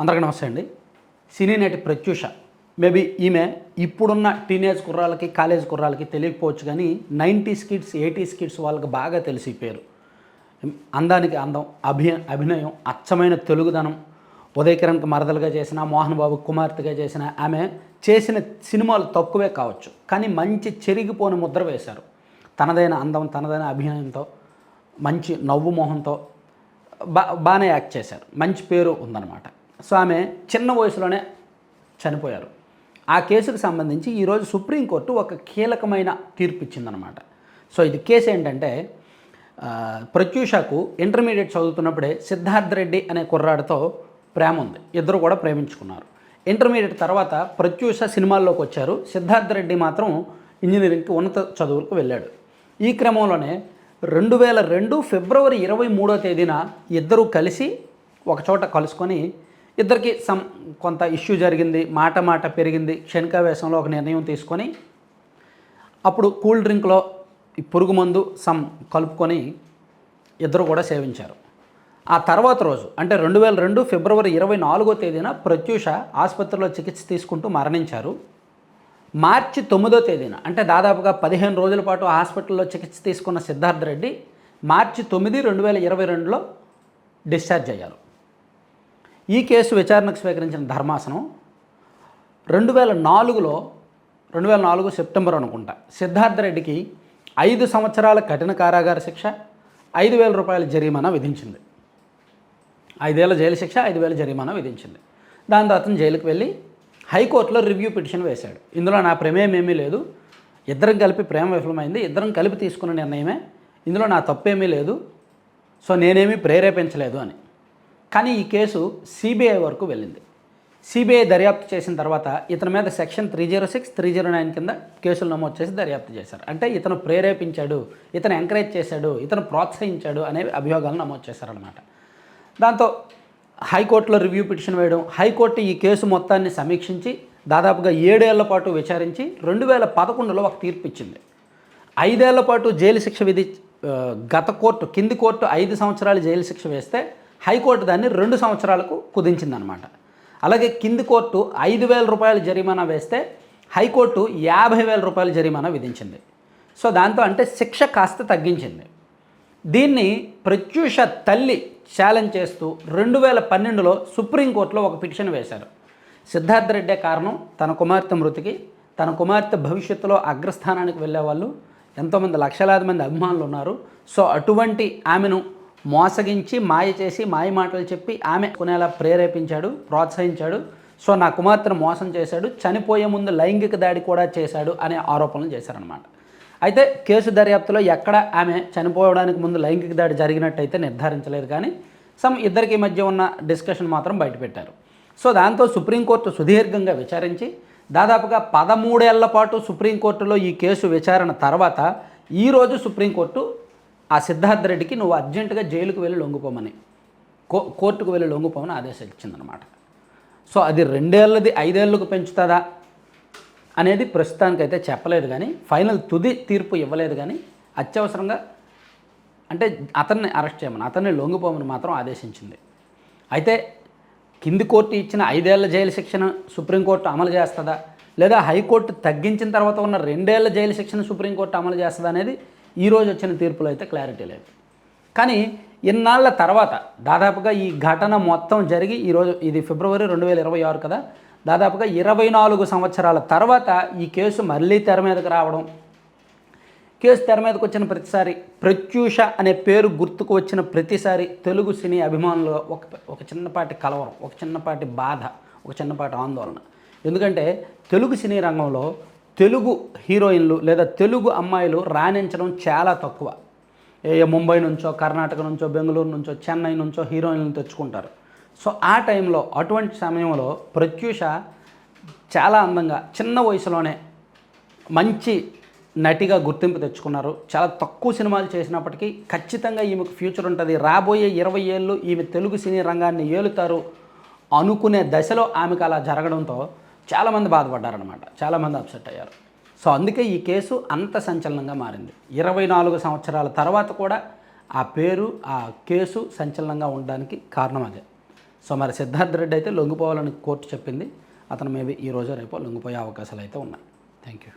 అందరికీ నమస్తే అండి. సినీ నటి ప్రత్యూష. మేబీ ఈమె ఇప్పుడున్న టీనేజ్ కుర్రాలకి కాలేజ్ కుర్రాలకి తెలియకపోవచ్చు కానీ నైంటీస్ కిడ్స్ ఎయిటీస్ కిడ్స్ వాళ్ళకి బాగా తెలిసి పేరు. అందానికి అందం అభి అభినయం అచ్చమైన తెలుగుదనం ఉదయ్ కిరణ్కి మరదలుగా చేసిన మోహన్ బాబు కుమార్తెగా చేసిన ఆమె చేసిన సినిమాలు తక్కువే కావచ్చు. కానీ మంచి చెరిగిపోని ముద్ర వేశారు. తనదైన అందం తనదైన అభినయంతో మంచి నవ్వు మొహంతో బా బాగానే యాక్ట్ చేశారు. మంచి పేరు ఉందన్నమాట. సో ఆమె చిన్న వయసులోనే చనిపోయారు. ఆ కేసుకు సంబంధించి ఈరోజు సుప్రీంకోర్టు ఒక కీలకమైన తీర్పు ఇచ్చిందనమాట సో ఇది కేసు ఏంటంటే ప్రత్యూషకు ఇంటర్మీడియట్ చదువుతున్నప్పుడే సిద్ధార్థ్ రెడ్డి అనే కుర్రాడితో ప్రేమ ఉంది. ఇద్దరు కూడా ప్రేమించుకున్నారు. ఇంటర్మీడియట్ తర్వాత ప్రత్యూష సినిమాల్లోకి వచ్చారు. సిద్ధార్థ్ రెడ్డి మాత్రం ఇంజనీరింగ్కి ఉన్నత చదువులకు వెళ్ళాడు. ఈ క్రమంలోనే రెండు వేల రెండు ఫిబ్రవరి ఇరవై మూడో తేదీన ఇద్దరూ కలిసి ఒక చోట కలుసుకొని ఇద్దరికి సమ్ కొంత ఇష్యూ జరిగింది మాట మాట పెరిగింది క్షణికావేశంలో ఒక నిర్ణయం తీసుకొని అప్పుడు కూల్ డ్రింక్లో ఈ పురుగు మందు సమ్ కలుపుకొని ఇద్దరు కూడా సేవించారు. ఆ తర్వాత రోజు అంటే రెండు వేల రెండు ఫిబ్రవరి ఇరవై నాలుగో తేదీన ప్రత్యూష ఆసుపత్రిలో చికిత్స తీసుకుంటూ మరణించారు. మార్చి తొమ్మిదో తేదీన అంటే దాదాపుగా పదిహేను రోజుల పాటు హాస్పిటల్లో చికిత్స తీసుకున్న సిద్ధార్థ రెడ్డి మార్చి తొమ్మిది రెండు వేల ఇరవై రెండులో డిశ్చార్జ్ అయ్యారు. ఈ కేసు విచారణకు స్వీకరించిన ధర్మాసనం రెండు వేల నాలుగులో రెండు వేల నాలుగు సెప్టెంబర్ అనుకుంటా సిద్ధార్థ రెడ్డికి ఐదు సంవత్సరాల కఠిన కారాగార శిక్ష ఐదు వేల రూపాయల జరిమానా విధించింది. ఐదేళ్ళ జైలు శిక్ష ఐదు వేల జరిమానా విధించింది. దాని అతను జైలుకి వెళ్ళి హైకోర్టులో రివ్యూ పిటిషన్ వేశాడు. ఇందులో నా ప్రమేయం ఏమీ లేదు. ఇద్దరం కలిపి ప్రేమ విఫలమైంది. ఇద్దరం కలిపి తీసుకున్న నిర్ణయమే. ఇందులో నా తప్పేమీ లేదు. సో నేనేమీ ప్రేరేపించలేదు అని. కానీ ఈ కేసు సిబిఐ వరకు వెళ్ళింది. సిబిఐ దర్యాప్తు చేసిన తర్వాత ఇతని మీద section three zero six three zero nine కింద కేసులు నమోదు చేసి దర్యాప్తు చేశారు. అంటే ఇతను ప్రేరేపించాడు ఇతను ఎంకరేజ్ చేశాడు ఇతను ప్రోత్సహించాడు అనే అభియోగాలు నమోదు చేశారనమాట దాంతో హైకోర్టులో రివ్యూ పిటిషన్ వేయడం హైకోర్టు ఈ కేసు మొత్తాన్ని సమీక్షించి దాదాపుగా ఏడేళ్ళ పాటు విచారించి రెండు వేల పదకొండులో ఒక తీర్పు ఇచ్చింది. ఐదేళ్ళ పాటు జైలు శిక్ష విధి గత కోర్టు కింది కోర్టు ఐదు సంవత్సరాలు జైలు శిక్ష వేస్తే హైకోర్టు దాన్ని రెండు సంవత్సరాలకు కుదించిందనమాట. అలాగే కింది కోర్టు ఐదు వేల రూపాయల జరిమానా వేస్తే హైకోర్టు యాభై వేల రూపాయల జరిమానా విధించింది. సో దాంతో అంటే శిక్ష కాస్త తగ్గించింది. దీన్ని ప్రత్యూష తల్లి ఛాలెంజ్ చేస్తూ రెండు వేల పన్నెండులో సుప్రీంకోర్టులో ఒక పిటిషన్ వేశారు. సిద్ధార్థ రెడ్డే కారణం తన కుమార్తె మృతికి తన కుమార్తె భవిష్యత్తులో అగ్రస్థానానికి వెళ్ళే వాళ్ళు ఎంతోమంది లక్షలాది మంది అభిమానులు ఉన్నారు. సో అటువంటి ఆమెను మోసగించి మాయ చేసి మాయ మాటలు చెప్పి ఆమె కొనేలా ప్రేరేపించాడు ప్రోత్సహించాడు. సో నా కుమార్తెను మోసం చేశాడు చనిపోయే ముందు లైంగిక దాడి కూడా చేశాడు అనే ఆరోపణలు చేశారనమాట అయితే కేసు దర్యాప్తులో ఎక్కడ ఆమె చనిపోవడానికి ముందు లైంగిక దాడి జరిగినట్టయితే నిర్ధారించలేదు కానీ సమ్ ఇద్దరికి మధ్య ఉన్న డిస్కషన్ మాత్రం బయటపెట్టారు. సో దాంతో సుప్రీంకోర్టు సుదీర్ఘంగా విచారించి దాదాపుగా పదమూడేళ్ళ పాటు సుప్రీంకోర్టులో ఈ కేసు విచారణ తర్వాత ఈరోజు సుప్రీంకోర్టు ఆ సిద్ధార్థ రెడ్డికి నువ్వు అర్జెంటుగా జైలుకు వెళ్ళి లొంగిపోమని కో కోర్టుకు వెళ్ళి లొంగిపోమని ఆదేశాలు ఇచ్చిందనమాట సో అది రెండేళ్ళది ఐదేళ్ళకు పెంచుతుందా అనేది ప్రస్తుతానికైతే చెప్పలేదు కానీ ఫైనల్ తుది తీర్పు ఇవ్వలేదు కానీ అత్యవసరంగా అంటే అతన్ని అరెస్ట్ చేయమని అతన్ని లొంగిపోమని మాత్రం ఆదేశించింది. అయితే కింది కోర్టు ఇచ్చిన ఐదేళ్ళ జైలు శిక్షను సుప్రీంకోర్టు అమలు చేస్తుందా? లేదా హైకోర్టు తగ్గించిన తర్వాత ఉన్న రెండేళ్ళ జైలు శిక్షను సుప్రీంకోర్టు అమలు చేస్తుందా అనేది ఈరోజు వచ్చిన తీర్పులో అయితే క్లారిటీ లేదు. కానీ ఇన్నాళ్ళ తర్వాత దాదాపుగా ఈ ఘటన మొత్తం జరిగి ఈరోజు ఇది ఫిబ్రవరి రెండు వేల ఇరవై ఆరు కదా దాదాపుగా ఇరవై నాలుగు సంవత్సరాల తర్వాత ఈ కేసు మళ్ళీ తెర మీదకి రావడం కేసు తెర మీదకు వచ్చిన ప్రతిసారి ప్రత్యూష అనే పేరు గుర్తుకు వచ్చిన ప్రతిసారి తెలుగు సినీ అభిమానులు ఒక ఒక చిన్నపాటి కలవరం ఒక చిన్నపాటి బాధ ఒక చిన్నపాటి ఆందోళన. ఎందుకంటే తెలుగు సినీ రంగంలో తెలుగు హీరోయిన్లు లేదా తెలుగు అమ్మాయిలు రాణించడం చాలా తక్కువ. ఏ ముంబై నుంచో కర్ణాటక నుంచో బెంగళూరు నుంచో చెన్నై నుంచో హీరోయిన్లను తెచ్చుకుంటారు. సో ఆ టైంలో అటువంటి సమయంలో ప్రత్యూష చాలా అందంగా చిన్న వయసులోనే మంచి నటిగా గుర్తింపు తెచ్చుకున్నారు. చాలా తక్కువ సినిమాలు చేసినప్పటికీ ఖచ్చితంగా ఈమెకు ఫ్యూచర్ ఉంటుంది. రాబోయే ఇరవై ఏళ్ళు ఈమె తెలుగు సినీ రంగాన్ని ఏలుతారు అనుకునే దశలో ఆమెకు అలా జరగడంతో చాలామంది బాధపడ్డారనమాట చాలామంది అప్సెట్ అయ్యారు. సో అందుకే ఈ కేసు అంత సంచలనంగా మారింది. ఇరవై నాలుగు సంవత్సరాల తర్వాత కూడా ఆ పేరు ఆ కేసు సంచలనంగా ఉండడానికి కారణం అదే. సో మరి సిద్ధార్థ్ రెడ్డి అయితే లొంగిపోవాలని కోర్టు చెప్పింది. అతను మేబీ ఈ రోజు లొంగిపోయే అవకాశాలు అయితే ఉన్నాయి. Thank you